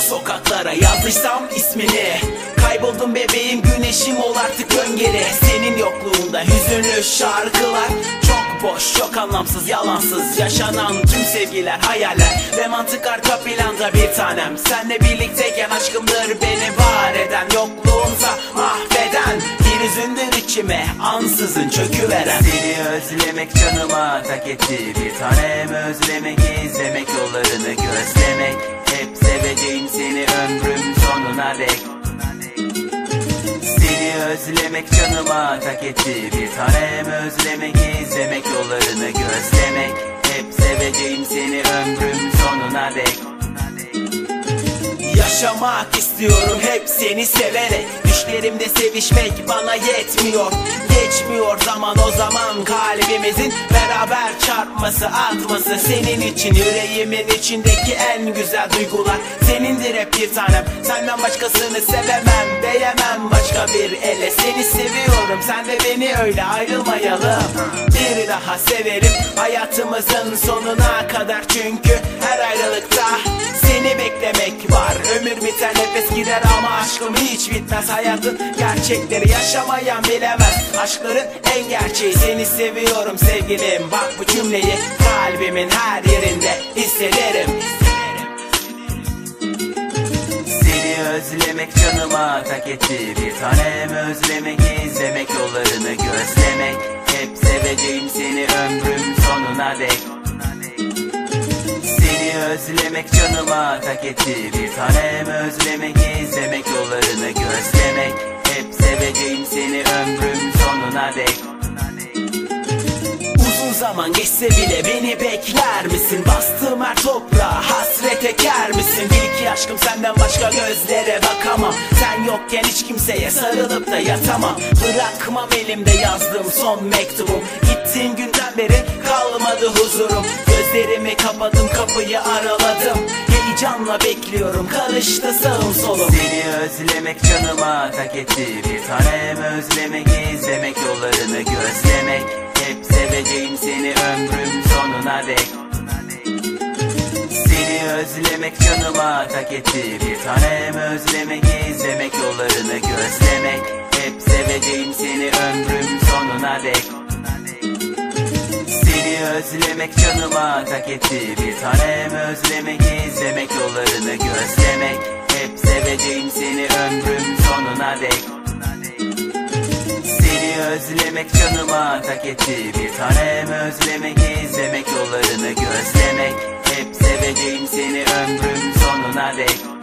sokaklara yazdıysam ismini. Kayboldum bebeğim güneşim ol artık ön geri. Senin yokluğunda hüzünlü şarkılar. Çok boş çok anlamsız yalansız Yaşanan tüm sevgiler hayaller Ve mantık arka planda bir tanem. Senle birlikteyken aşkımdır beni var eden Yokluğunsa mahveden Bir üzündür içime ansızın çöküveren. Seni özlemek canıma tak etti Bir tanem özlemek izlemek yollarını özlemek canıma tak etti. Bir tanem özlemek izlemek yollarını gözlemek. Hep seveceğim seni ömrüm sonuna dek. Yaşamak istiyorum hep seni severek Düşlerimde sevişmek bana yetmiyor. Geçmiyor zaman o zaman kalbimizin Beraber çarpması atması. Senin için yüreğimin içindeki en güzel duygular. Senindir hep bir tanem. Senden başkasını sevemem Değemem başka bir ele. Seni seviyorum sen de beni öyle ayrılmayalım. Bir daha severim hayatımızın sonuna kadar. Çünkü her ayrılıkta seni beklemek Ömür biter nefes gider ama aşkım hiç bitmez. Hayatın gerçekleri yaşamayan bilemez. Aşkların en gerçeği. Seni seviyorum sevgilim. Bak bu cümleyi kalbimin her yerinde hissederim. Seni özlemek canıma tak etti. Bir tanem özlemek izlemek yollarını gözlemek. Hep seveceğim seni ömrüm sonuna dek özlemek canıma tak etti. Bir tanem özlemek izlemek yollarını gözlemek. Hep seveceğim seni ömrüm sonuna dek. Uzun zaman geçse bile beni bekler misin? Bastığım her toprağa hasret eker misin? Bil ki aşkım senden başka gözlere bakamam. Sen yokken hiç kimseye sarılıp da yatamam. Bırakmam elimde yazdığım son mektubum. Gittiğin günden beri kalmadı huzurum Gözlerimi kapadım kapıyı araladım. Heyecanla bekliyorum karıştı sağım solum. Seni özlemek canıma tak etti. Bir tanem özlemek izlemek yollarını gözlemek. Hep seveceğim seni ömrüm sonuna dek. Seni özlemek canıma tak etti. Bir tanem özlemek izlemek yollarını gözlemek özlemek canıma tak etti. Bir tanem özlemek izlemek yollarını gözlemek. Hep seveceğim seni ömrüm sonuna dek. Seni özlemek canıma tak etti. Bir tanem özlemek izlemek yollarını gözlemek. Hep seveceğim seni ömrüm sonuna dek